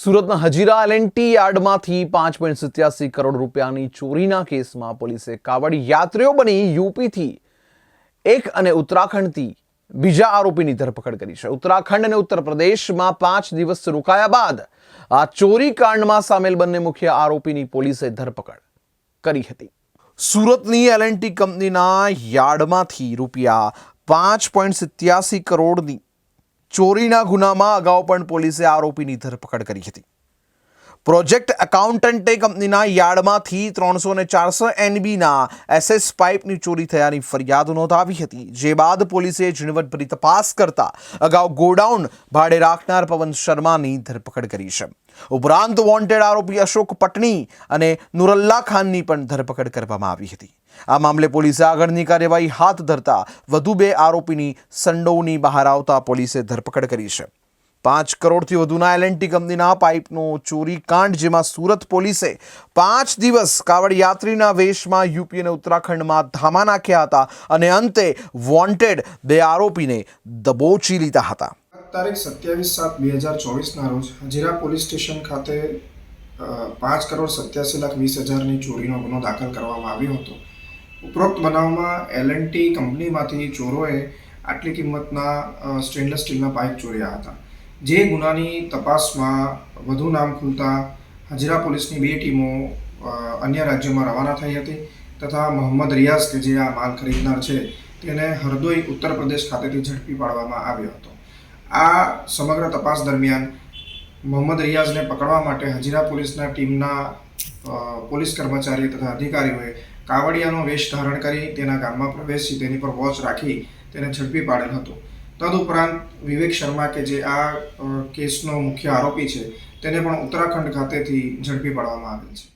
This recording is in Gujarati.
સુરતના હજીરા એલએનટી યાર્ડમાંથી પાંચ પોઈન્ટ સિત્યાસી કરોડ રૂપિયાની ચોરીના કેસમાં પોલીસે કાવડ યાત્રીઓ બની યુપીથી એક અને ઉત્તરાખંડથી બીજા આરોપીની ધરપકડ કરી છે. ઉત્તરાખંડ અને ઉત્તર પ્રદેશમાં પાંચ દિવસ રોકાયા બાદ આ ચોરી કાંડમાં સામેલ બંને મુખ્ય આરોપીની પોલીસે ધરપકડ કરી હતી. સુરતની એલએનટી કંપનીના યાર્ડમાંથી રૂપિયા પાંચ પોઈન્ટ સિત્યાસી કરોડની ચોરીના ગુનામાં અગાઉ પણ પોલીસે આરોપીની ધરપકડ કરી હતી. પ્રોજેક્ટ એકાઉન્ટન્ટે કંપનીના યાર્ડમાંથી ત્રણસો ને ચારસો એનબીના એસએસ પાઇપની ચોરી થયાની ફરિયાદ નોંધાવી હતી, જે બાદ પોલીસે ઝીણવટભરી તપાસ કરતા અગાઉ ગોડાઉન ભાડે રાખનાર પવન શર્માની ધરપકડ કરી છે. ઉપરાંત વોન્ટેડ આરોપી અશોક પટણી અને નુરલ્લા ખાનની પણ ધરપકડ કરવામાં આવી હતી. આ મામલે પોલીસે આગળની કાર્યવાહી હાથ ધરતા વધુ બે આરોપીની સંડોવની બહાર આવતા પોલીસે ધરપકડ કરી છે. પાંચ કરોડથી વધુના એલએનટી કંપનીના પાઇપનો ચોરી કાંડ, જેમાં સુરત પોલીસે પાંચ દિવસ કાવડ યાત્રીના વેશમાં યુપી અને ઉત્તરાખંડમાં ધામા નાખ્યા હતા અને અંતે વોન્ટેડ બે આરોપીને દબોચી લીધા હતા. તારીખ સત્યાવીસ સાત બે હજાર ચોવીસના રોજ હજીરા પોલીસ સ્ટેશન ખાતે પાંચ કરોડ સત્યાસી લાખ વીસ હજારની ચોરીનો ગુનો દાખલ કરવામાં આવ્યો હતો. ઉપરોક્ત બનાવમાં એલએનટી કંપનીમાંથી ચોરોએ આટલી કિંમતના સ્ટેનલેસ સ્ટીલના પાઇપ ચોર્યા હતા. જે ગુનાની તપાસમાં વધુ નામ ખુલતા હજીરા પોલીસની બે ટીમો અન્ય રાજ્યોમાં રવાના થઈ હતી તથા મોહમ્મદ રિયાઝ કે જે આ માલ ખરીદનાર છે તેને હરદોઈ ઉત્તર પ્રદેશ ખાતેથી ઝડપી પાડવામાં આવ્યો હતો. આ સમગ્ર તપાસ દરમિયાન મોહમ્મદ રિયાઝને પકડવા માટે હજીરા પોલીસના ટીમના પોલીસ કર્મચારી તથા અધિકારીઓએ કાવડિયાનો વેશ ધારણ કરી તેના ગામમાં પ્રવેશી તેની પર વોચ રાખી તેને ઝડપી પાડેલ હતો. તદુપરાંત વિવેક શર્મા કે જે આ કેસનો મુખ્ય આરોપી છે, તેને પણ ઉત્તરાખંડ ખાતેથી ઝડપી પાડવામાં આવેલ છે.